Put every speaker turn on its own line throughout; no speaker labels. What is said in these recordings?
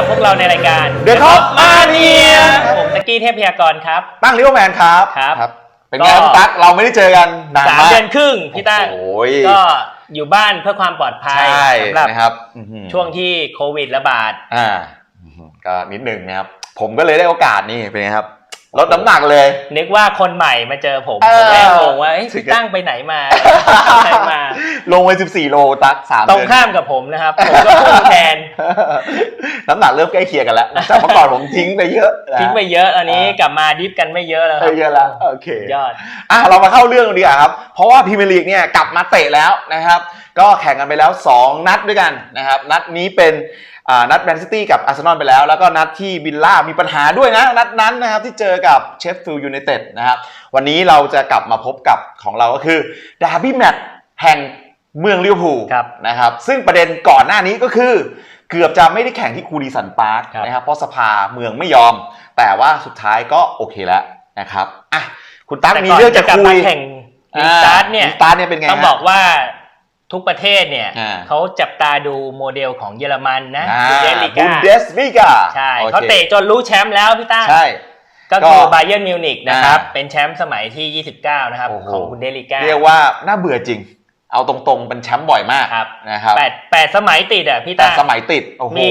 กับพวกเราในรายการ
The Top Mania
ผมตะกี้เทพพยากรครับ
ตั้งลิเวอร์แมนครับ
ครับ
เป็นไงครับ
ก็
ตั๊กเราไม่ได้เจอกันนาน
สาม
มาก
เดือนครึ่งพี่ตั้ง
โอ้ย
ก็อยู่บ้านเพื่อความปลอดภัย
ใช่
สำหรับ
นะครับอื้อหือ
ช่วงที่โควิดระบาด
อ่าอื้อหือก็นิดนึงนะครับ ผมก็เลยได้โอกาสนี่เป็นไงครับ ลดน้ำหนักเลย
นึกว่าคนใหม่มาเจอผม
เอ
ผ
อ
มแม่งงงว่าเอ้ย
ถึง
พี่
จะ
ตั้งไปไหนมาไปไหนมา
ลงไป 14 โลตั๊กสาม
ตรง
เดือน
ข้ามกับผมนะครับ ผมก็พุ่งแทน
น้ำหนักเริ่มใกล้เคียงกันแล้วจากเมื่อก่อนผมทิ้งไปเยอะนะ
ทิ้งไปเยอะอันนี้
อ่าก
ลับมาดิฟกันไม่เยอะแล้วค
ไป
รับ
เยอะแล้วโอเค
ยอด
อะเรามาเข้าเรื่องดีกว่าครับ เพราะว่าพรีเมียร์ลีกเนี่ยกลับมาเตะแล้วนะครับ ก็แข่งกันไปแล้ว 2 นัดด้วยกันนะครับ นัดนี้เป็นอ่า นัดแมนซิตี้กับอาร์เซนอลไปแล้ว แล้วก็นัดที่วิลล่ามีปัญหาด้วยนะ นัดนั้นนะครับที่เจอกับเชฟฟิลด์ยูไนเต็ดนะครับวันนี้เราจะกลับมาพบกับของเราก็คือดาร์บี้แมตช์แห่งเมืองลิเวอร์พูล
ครับ
นะครับซึ่งประเด็นก่อนหน้านี้ก็คือ เกือบจะไม่ได้แข่งที่คูดีสันพาร์ค
ครับ
นะครับเพราะสภาเมืองไม่ยอม แต่ว่าสุดท้ายก็โอเคแล้วนะครับอะคุณตั้ง
แต่
มี
ก่อน
เรื่อง
จะ
จะ
กลับ
คุ
มายแข่งรีสตาร์ทเนี่ย
รีสตาร์ทเนี่ยเป็นไง
ต้อง
ฮะ
บอกว่า ทุกประเทศเนี่ย
อ่า
เขาจับตาดูโมเดลของเยอรมันนะ
อ่า
บุนเดสลิ
บุน
ก้า
เดสลิกา
ใช่
โอค
เขาเตะจนรู้แชมป์แล้วพี่ต้า
ใช่
ก็คือ
ก็
บาเยิร์นมิวนิกนะครับ
อ่า
เป็นแชมป์สมัยที่ 29 นะครับ
โอ้โห
ของบุนเดสลิก้า
เรียกว่าน่าเบื่อจริง เอาตรงๆเป็นแชมป์บ่อยมาก
ครับ
นะครับ
แปดแปดสมัยติดอะพี่
แต่
ต้า
สมัยติดโอ้โห
มี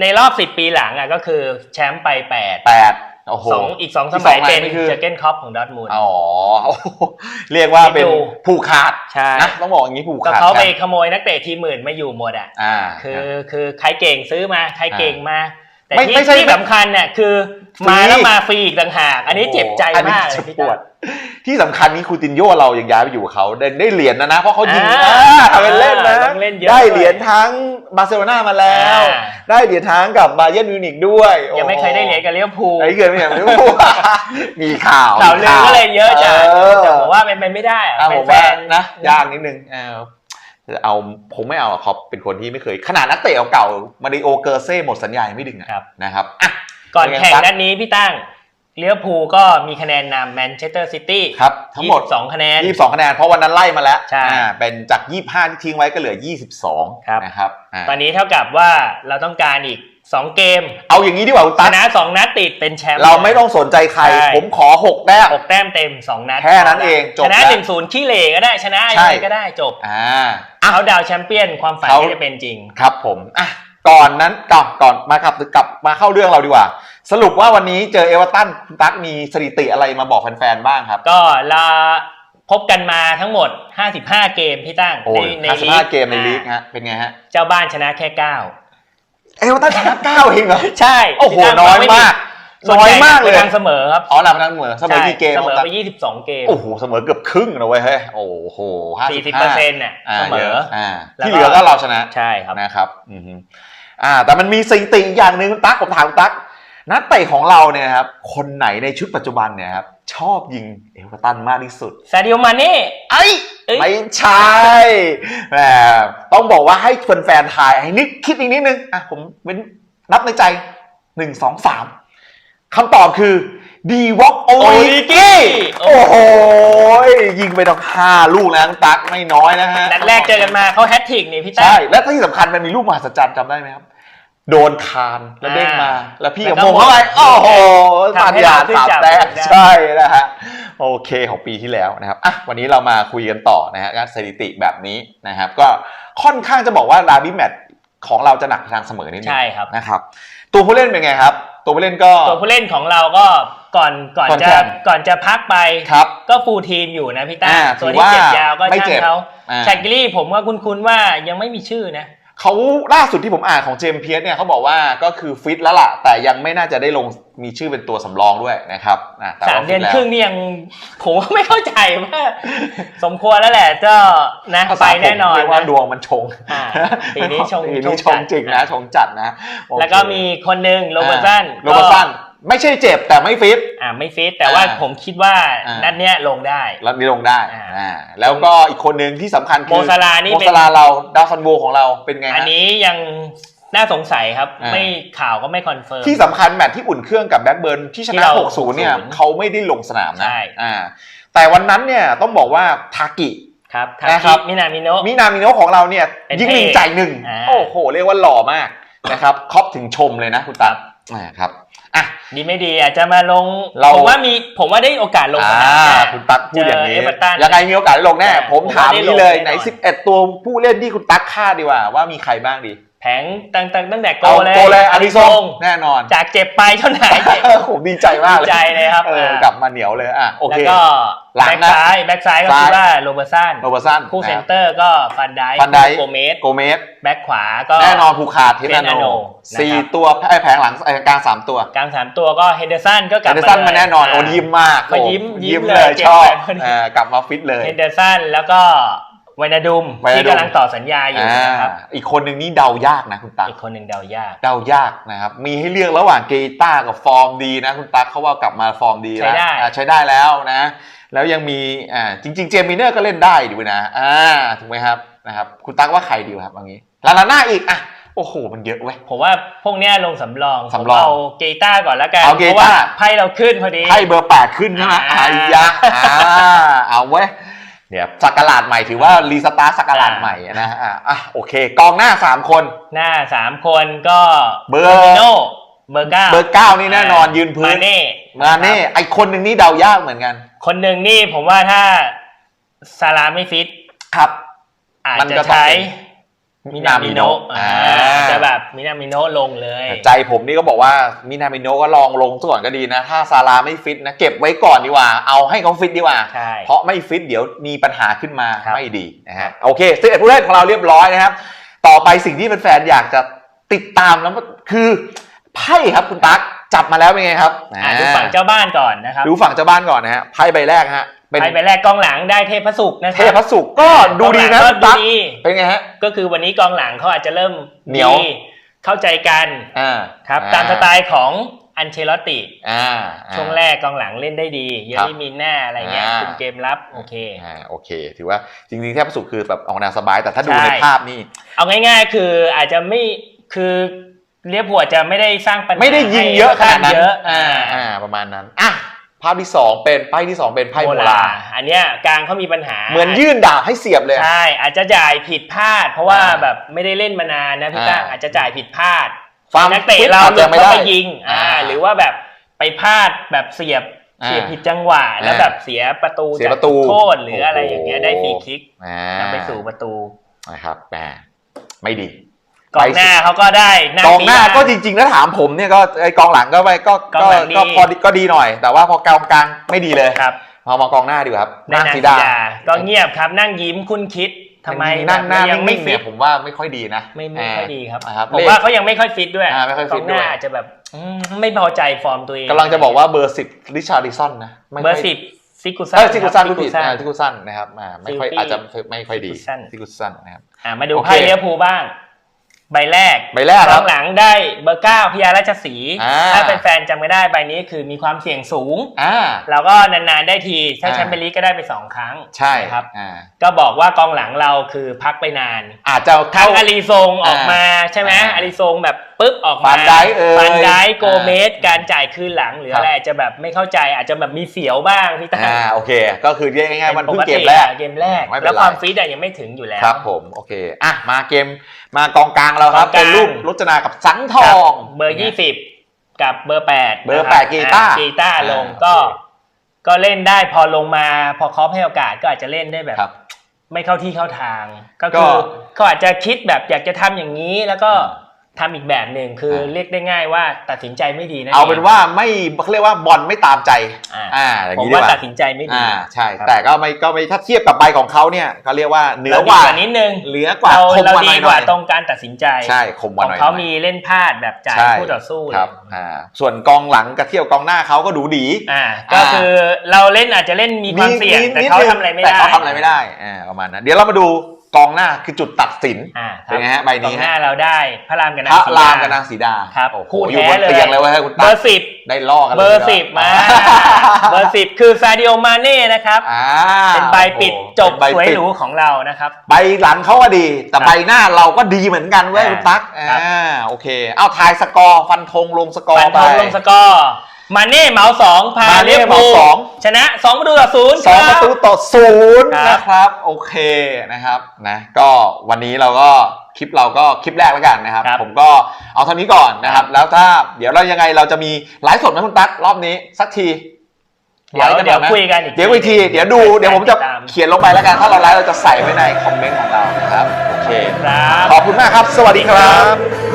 ในรอบ 10 ปีหลังอะก็คือแชมป์ไป 8
แปดโอ้โห
สองอีกสอง
อีก
ส
ส
มั
อยงสมัย
เป็น
นี่คือ
เจอร์เกนคอปของดอร์ทมูล
อ๋อโอ้โหเรียกว่าเป็น
ดู
ผูกขาด
ใช่
นะต้องบอกอย่างนี้ผูก
ก็
ขาด
เขาไป
กัน
ขโมยนักเตะทีมหมื่นมาอยู่หมดอะ
อ่า
คือคือใครเก่งซื้อมาใครเก่งมา แต่
ไม่
ที่
ไม่ใช่
ที่สำคัญเนี่ยคือ
ฟรี
มาแล้วมาฟรีอีกต่างหาก อันนี้เจ็บใจ
อันนี้
มากเล
เจ็
ย
บ
พี่
ปว
ตั้
ด
ม
ที่สำคัญนี้คูตินโยเรายังย้ายไปอยู่กับเขาได้ได้เหรียญนะนะเพราะเขายิง
อ่า
อ่าทำเป็นเล่นนะ
ต้องเล่นเยอะ
ได้
ด้วย
เหรียญทั้งบาร์เซโลนามาแล้ว
อ่า
ได้เหรียญทั้งกับบาเยิร์นมิวนิกด้วย
ยังไม่เคยได้เหรียญกับลิเวอร์พูล
ไอ้เกิดไม่เห็นไม่รู้มีข่าว
ข่าวลือก็เลยเยอะจัด
เออ
แต่ผมว่าเป็นไปไม่ได้อะ
อะ
เป็
ผ
น
ม
แฟ
ว่านนะยากนิดนึงเออ เอาผมไม่เอาอะคอปเป็นคนที่ไม่เคย ขนาดนักเตะเก่าๆมาริโอเกอร์เซ่หมดสัญญายังไม่ดึงอะ
ครับ
นะครับอะ
ก่อน
เป็นไง
แข่ง
ครับ
นัดนี้พี่ตั้งลิเวอร์พูลก็มีคะแนนนำแมนเชสเตอร์ซิตี้
ครับทั้งหมด
สองคะแนน
22 คะแนน เพราะวันนั้นไล่มาแล้ว
ใช่
อ่าเป็นจาก 25 ที่ทิ้งไว้ก็เหลือ 22
ครับ
นะครับอ่า
ตอนนี้เท่ากับว่าเราต้องการอีก 2 เกม
เอาอย่างนี้ดีกว่าคุณ
ช
ตั๊ก
นะ2นัดติดเป็นแชมป์
เราไม่ต้องสนใจใคร
ใช่
ผมขอ6แต้ม
หกแต้มเต็ม 2 นัด
แค่นั้นเองจบ
ชนะ
แล้ว
หนึ่งศูนย์ขี้เหร่ก็ได้ชนะ
ใช่
ยังไงก็ได้จบ
อ่า
เขาดาวแชมเปี้ยนความฝัน
เขา
ที่จะเป็นจริง
ครับผมอะก่อนนั้นก่อนก่อนมาครับกลับมาเข้าเรื่องเราดีกว่า สรุปว่าวันนี้เจอเอเวอร์ตันคุณตั๊กมีสถิติอะไรมาบอกแฟนๆบ้างครับ
ก็เรา พบกันมาทั้งหมด 55 เกมพี่ตั้ง
โอ้ย
ใน
55เกมในลีก
อ่า
ฮะ เป็นไงฮะ
เจ้าบ้านชนะแค่ 9
เอเวอร์ตันชนะ9เองเหรอ
ใช่
โอ้โห
พี่ตั้ง
น้อย
ฟังไมา
ก
ส่วน
น้อย
ใหญ่
มากเลย
ไปทางเสมอครับ
อ๋อลาพนันเสมอเสมอกี่เกม
ใช่เสมอ
ครับ
ไป 22 เกม
โอ้โห เสมอเกือบครึ่งนะเว้ยเฮ้ย โอ้โหห้า
40
สิบ
เปอร์
ห้า
เซ็นต์น่ะ
อ่า
เสม
เย
อ
อะอ่า
แล้วก็
ที่เหลือก็เราชนะ
ใช่ครับ
นะครับ อือฮึอ่า แต่มันมีสถิติอีกอย่างหนึ่งคุณตั๊กผมถามคุณตั๊ก นักเตะของเราเนี่ยนะครับ คนไหนในชุดปัจจุบันเนี่ยครับ ชอบยิงเอเวอร์ตันมากที่สุด
ซาดิโอมาเน่
ไอ้
เอ้ย
ไม่ใช่แหมต้องบอกว่าให้แฟนๆทายให้นึกคิดอีกนิดนึงอะผมเป็นนับในใจหนึ่งสองสามคำตอบคือดีวอกโอ
โอ
ลิ
ลิ
กี้
กี้
โอ้โห ยิงไปต้องห้าลูกแล้วน้องตั๊กไม่น้อยนะฮะ
นัดแรกเจอกันมาเขาแฮตทริกนี่พี่ตั้
ใช่
ง
และที่สำคัญมันมีลูกมหัศจรรย์จำได้ไหมครับ โดนคานแล้วเด้งมา
อ่า
แล้วพี่
แล้
กับ
วก็
มงเข้าไปโอ้โห
ทำให้
ปัญญา
เราขึ้น
สาม
จับ
แต้ม
ได้
ใช่นะฮะโอเคของปีที่แล้วนะครับอะวันนี้เรามาคุยกันต่อนะฮะการสถิติแบบนี้นะครับ ก็ค่อนข้างจะบอกว่าลาบิแมตของเราจะหนักไปทางเสมอนิดนึง
ใช่ครับ
นะครับ ตัวผู้เล่นเป็นไงครับ ตัวผู้เล่นก็
ตัวผู้เล่นของเราก็ก่อนก่อน
ก่อน
จะ
แข่ง
ก่อนจะพักไป
ครับ
ก็ฟูลทีมอยู่นะพี่ตั้ง
อ่า
ตัว
ถื
ที่
อว่า
เจ็บยาวก็
ไม่
ช่า
เจ็
ง
บ
เขา
อ่า
แชกกิลี่ผมว่าคุ้นๆว่ายังไม่มีชื่อนะ
เขาล่าสุดที่ผมอ่านของเจมส์เพียสเนี่ยเขาบอกว่าก็คือฟิตแล้วล่ะ แต่ยังไม่น่าจะได้ลงมีชื่อเป็นตัวสำรองด้วยนะครับอะแต่
สาม
ว่า
เดือน
ฟิตแล้ว
ครึ่งนี่ยังผมว่าไม่เข้าใจว่าสมควรแล้วแหละก็นะ
ภา
ไป
ษาผม
แน่นอน
เรียกว่า
นะ
ดวงมันชง
อ่าปีนี้ชง
ปีนี้
ช
ช
ง
ง
จัด
จริงนะชงจัดนะโอเค
แล้วก็มีคนหนึ่งโรเบอร์สัน
โรเบอร์สัน ไม่ใช่เจ็บแต่ไม่ฟิต
อ่าไม่ฟิตแต่ว่า
อ่า
ผมคิดว่า
อ่านั
นัดเนี้ยลงได้
แล้วนี่ลงได้
อ่า
อ่าแล้วก็อีกคนหนึ่งที่สำคัญคือ
โมซาลาห์นี่
โม
เป็น
ซาลาห์เราดาวซันโวของเราเป็นไงฮะ
อันนี้ยังน่าสงสัยครับ
อ่า
ไม่ข่าวก็ไม่คอนเฟิร์ม
ที่สำคัญแมตช์ที่อุ่นเครื่องกับแบ็กเบิร์นที่ช
ที่
นะ
เรา
6-0 เนี่ย
6-0
เขาไม่ได้ลงสนามนะ
ใช่
อ่าแต่วันนั้นเนี่ยต้องบอกว่าทากิ
ครับ
นะครับ
มินามิโนะ
มินามิโนะของเราเนี่ย
เป็น
ยิงหนึ่ง
เท่
จ่ายหนึ่ง
อ่า
โอ้โห เรียกว่าหล่อมากนะครับครอปถึงชมเลยนะคุณตั๊กอ่าครับ อะ
ดีไม่ดีอาจจะมาลง
เรา
ผมว่ามีผมว่าได้โอกาสลงสนาม
อ่า
แน่
คุณตั๊กพูดอย่างนี้
เจอเอเวอร์ตัน
ยังไงมีโอกาสได้ลงแน่
ใช่
ผม
ผม
ถาม
ว่าได้
นี้เลย
ลง
ไหน
แน่นอน
11 ตัวผู้เล่นที่คุณตั๊กคาดดีกว่าว่ามีใครบ้างดี
แผงตั้งตั้งตั้งแต่โก
เอา
เลย
โกเลยอาริซง
ง
แน่นอน
จากเจ็บไปจนหายเจ็บ
ผมดีใจมากเลย
ดีใจเลยครับ
เออ
อ่าก
กลับมาเหนียวเลยอะโอ
แล้ว
เค
ก็
หลัง
แบ็ก
นะ
ซ้ายแบ็กซ้ายก็
ซ้าย
คือว่าโรเบอร์สัน
โรเบอร์สัน
คู่
นะ
เซนเตอร์ก็ฟันได
ฟันได
โกเมส
โกเมส
แบ็กขวาก็
แน่นอนผูกขาดเท
เท
นา
นา
โน
โน
สี่
นะครับ
ตัวไอ้แผงหลังไอ้กลางสามตัว
กลางสามตัวก็เฮนเดอร์สันก็กลับ
เด
มา
ซันมา
เลย
แน่นอนาโอ้ยิ้มมาก
ก็ยิ้ม
โอ้
ยิ้ม
เล
เลยย
ชอบ
เจ็บไปพอดี
เออกลับมาฟิตเลย
เฮนเดอร์สันแล้วก็ วานาดุม
วานาดุม
ที่กำลังต่อสัญญาอยู่
อ่า
นะครับ
อีกคนหนึ่งนี่เดายากนะคุณตั๊ก
อีกคนหนึ่งเดายาก
เดายากนะครับมีให้เลือกระหว่างเกต้ากับฟอร์มดีนะคุณตั๊กเขาว่ากลับมาฟอร์มดี
ใช้
แล้ว
ได้
อ่าใช้ได้แล้วนะ แล้วยังมีอ่าจริง ๆ เจมิเนอร์ก็เล่นได้ด้วยนะอ่าถูกไหมครับนะครับคุณตั๊กว่าใครดีครับอย่างนี้ลาลาน่าอีกอะโอ้โห มันเยอะเว้ย
ผมว่าพวกเนี้ยลงสำรอง
สำรอง
ผมเอาเกต้าก่อนแล้วกัน
เอาเกต้า
เพราะว่าไพ่เราขึ้นพอดี
ให้เบอร์แปดขึ้นใช่ไหม
อ่า
อายะอ่าเอาเว้ย เดี๋ยวสักกลาดใหม่ถือว่ารีสตาร์ทสักกลาดใหม่นะอ่าอะโอเค กองหน้าสามคน
หน้าสามคนก็
เบอร์
มิโนเบอร์เก้า
เบอร์เก้านี่แน่นอนยืนพื้
มานเน่
มาเน่ไอคนหนึ่งนี่เดายากเหมือนกัน
คนหนึ่งนี่ผมว่าถ้าซาลาไม่ฟิต
ครับ
อาจ
มัน
จะ
ก็ต้อง
ใช้
เป็น
มินามิโนะ
อ่า
อ่าจะแบบมินามิโนะลงเลย
ใจผมนี่ก็บอกว่ามินามิโนะก็ลองลงซะก่อนก็ดีนะ ถ้าซาร่าไม่ฟิตนะ เก็บไว้ก่อนดีกว่า เอาให้เขาฟิตดีกว่า
ใช่
เพราะไม่ฟิตเดี๋ยวมีปัญหาขึ้นมา
ครับ
ไม่ดีนะฮะโอเคสิบเอ็ดผู้เล่นของเราเรียบร้อยนะครับ ต่อไปสิ่งที่แฟนๆอยากจะติดตามแล้วก็คือไพ่ครับคุณตั๊กจับมาแล้วเป็นไงครับ
อ่าดูฝั่งเจ้าบ้านก่อนนะครับ
ดูฝั่งเจ้าบ้านก่อนนะฮะไพ่ใบแรกฮะเป็น
ไพ่ใบแรกกองหลังได้เทพสุกนะค
เท
รับ
พสุกก็ดูดีนะ
กองหลั
คุ
ง
ณ
ก็ดู
ตั๊ก
ดี
เป็นไงฮะ
ก็คือวันนี้กองหลังเขาอาจจะเริ่ม
เหนียว
ดีเข้าใจกัน
อ่า
ครับ
อ่
ตามสไตล์ของอันเชลอตติ
อ่า
ช่วงแรกกองหลังเล่นได้ดีเยอ
ครับ
รี่มินหน้าอะไรเงี้ย
อ่า
คุมเกมรับโอเค
อ่าโอเค ถือว่าจริงๆเทพสุขคือแบบออกแนวสบายแต่ถ้าดู
ใช่
ในภาพนี่
เอาง่าย ๆ คืออาจจะไม่คือเรียบหัวจะไม่ได้สร้างปัญหา
ไม่ได้ยิงเยอะขนาดนั้น
เยอะ
อ่าอ่าประมาณนั้นอะภาพที่สองเป็นไพ่ที่สองเป็นไพ่โมลา
อันเนี้ยกลางเขามีปัญหา
เหมือนยื่นดาบให้เสียบเลย
ใช่อาจจะจ่ายผิดพลาด เพราะว่า
อ่า
แบบไม่ได้เล่นมานานนะพี่
อ่า
ตั้งอาจจะจ่ายผิดพลาด
ความ
นักเตะ
ฟิต
เรา
อาจ
หลุ
จะ
ด
ไม่
เข้า
ได้
ไปยิงอ่า
อ่า
หรือว่าแบบไปพลาดแบบเสียบ
อ่า
เสียบผิดจังหวะแล้ว
อ่า
แบบเสียประตู
เสีย
จาก
ประตู
โทษหรืออะไรอย่างเงี้ยได้ฟรีคิก
อ่านำ
ไปสู่ประตู
นะครับแหมไม่ดี
กองหน้าเขาก็ได้หน้าก
องหน้า
ปี
ก็จริงๆถ้าถามผมเนี่ยก็ไอ้กองหลังก็ไปก็
กอง
ก็
หลังดี
ก็พอดีก็ดีหน่อย แต่ว่าพอกองกลางไม่ดีเลย
ครับ
พอมากองหน้าดีกว่าครับ
ได้นา
สี
ซี
ดา
ดาก็เงียบครับนั่งยิ้มคุ้นคิดทำไม
นั่งหน้า
แบบยังไม่
นิ่งๆ
ฟิ
เนี่
ต
ยผมว่าไม่ค่อยดีนะ
ไม่ไม่ค่อยดีครับ
นะครับ
ผมว่าเขายังไม่ค่อยฟิตด้วย
อ่าไม่ค่อยฟิต
กงห
ด้วย
น้าอาจจะแบบอืมไม่พอใจฟอร์มตัวเอง
กำลังจะบอกว่าเบอร์สิบริชาร์ดิสันนะไม่
เบอ
ค่ย
ร์สิบซิกุซั
เออซิกุซัน
ค
พู
รั
ด
บ
ผิด
ซิกุซัน
อ่าซิกุซันนะครับอ่าไม่ค่อย
ซิลฟี่
อาจจะไม่ค่อยดี
ซิกุซัน
ซิกุซันนะครับ
อ่ามาดู
โอเค
ไพ่เลี้ยวภูลบ้าง ใบแรก
ใบแรกครับ
กองหลังได้เบอร์เก้าพิยาราชสีห์
อ่า
ถ้าเป็นแฟนๆจำไม่ได้ใบนี้คือมีความเสี่ยงสูง
อ่า
เราก็นานๆได้ที ถ้า
อ่า
แชมเปี้ยนลีกก็ได้ไปสองครั้ง
ใช่
นะครับ
อ่า
ก็บอกว่ากองหลังเราคือพักไปนาน
อาจจะ
ทั้
เข้า ง
อารีซงออกมาใช่ไหม
อ่า
อารีซงแบบ ปุ๊บออกมา
ฟานไดค์เอ่ย
ฟานไดค์โก
อ่า
เมสการจ่ายคืนหลังหรือ
ครับ
อะไรอาจจะแบบไม่เข้าใจอาจจะแบบมีเสียวบ้างพี่ตั้
อ่าโอเค ก็คือเรียกง่ายๆมันเพิ่ง
ป
เก
ติ
มแรก
อะเกมแรก
ไม่เป็นไร
แล้วความฟิตอะยังไม่ถึงอยู่แล้ว
ครับผมโอเคอะมาเกมมากองกลางเราครับ
กองกลาง
เป็นรูปรจนากับสังท
ค
อ
รับ
ง
เบอร์ยี่สิบกับเบอร์แปด
เบอร์
นะค
แปดกีตาร์
อ่กีตาร์ลง
อ่า
ก็
โอเค
ก็เล่นได้พอลงมาพอคอปให้โอกาสก็อาจจะเล่นได้แบบ
ครับ
ไม่เข้าที่เข้าทางก็
ก็
คือเขาอาจจะคิดแบบอยากจะทำอย่างนี้แล้วก็
อ่า
ทำอีกแบบหนึ่งคืออาเรียกได้ง่ายว่าตัดสินใจไม่ดีนะ
เอาเป็นว่าไม่เขาเรียกว่าบอลไม่ตามใจ
อ่า
อ่าอย่าง
ผม
นี้ดี
ว่าก
ว่า
ตัดสินใจไม่ดี
อ่าใช่
ครับ
แต่ก็ไม่ก็ไม่ถ้าเทียบกับใบของเขาเนี่ยเขาเรียกว่าเหนือ
เรา
ก
ดี
ว่าก
ว่านิดนึง
เหลือกว่า
เรา
คม
เรา
กว่าห
ดี
น่อย
กว่า
หน่อย
ตรงการตัดสินใจ
ใช่คมก
ข
ว่า
อง
หน่อย
เขา
หน่อย
มีเล่นพลาดแบบจ่าย
ใช่
คู่ต่อสู้
ครับ
เลย
อ่าส่วนกองหลังกับเที่ยวกองหน้าเขาก็ดูดี
อ่าก็คือเราเล่นอาจจะเล่นมีความเสี่ยงแต่
นิด
เขา
นึง
ทำอะไรไม่
แต่
ได้
เขาทำอะไรไม่ได้อ่าประมาณนั้นเดี๋ยวเรามาดู กองหน้าคือจุดตัดสิน
อ่าค
เป็นไงฮะใบนี้
กองหน้า
ฮะ
เราได้พระรามกับ
พ
นาง
ระ
สี
ราม
ด
กับนางสีดา
ครับ
โอ้โห
คู่
อยู่
แท้
บน
เลย
เตียงเลยเว้ยคุณ
เบ
ตั๊
อกร์สิบ
ได้ล่อกันลย
เบอร์สิบมา เบอร์สิบคือซาดิโอมาเน่นะครับ
อ่า
เป็นใบปิด
โอ้โห
จบ
เป็นใบ
สวย
ปิด
หรูของเรานะครับ
ใบหลังเขาก็ดี แต่
ครับ
ใบหน้าเราก็ดีเหมือนกันเว้ย
อ่า
คุณตั๊ก
ครับ
อ่าโอเค เอาทายสกอร์ฟันธงลงสกอ
ฟั
ร์
น
ไป
ธงลงสกอร์ มาเน่เหมาสองพา
มาเน่
เลี้ยว
เหมาสอง
ชนะสองประตูต่อศูนย์
สอง
ค
ป
บ
ระตูต่อศูนย์
ครับ
นะครับ โอเคนะครับนะก็วันนี้เราก็คลิปเราก็คลิปแรกแล้วกันนะครับ
ครับ
ผมก็เอาเท่านี้ก่อนนะครับ
ครับ
แล้วถ้าเดี๋ยวเรายังไงเราจะมีไลฟ์สดไหมคุณตั๊กรอบนี้สักที
เดี๋ยว
ไลฟ์
เดี๋ยว
หน่อไหม
คุยกันอีก
เดี๋ยวอีกทีเดี๋ยวดูเดี๋ยวผมจะ
ติตา
เขียนลงไปแล้วกัน ถ้าเราไลฟ์เราจะใส่ไว้ในคอมเมนต์ของเรานะครับโอเค
ครับ
ขอบคุณมากครับ สวัสดีครับ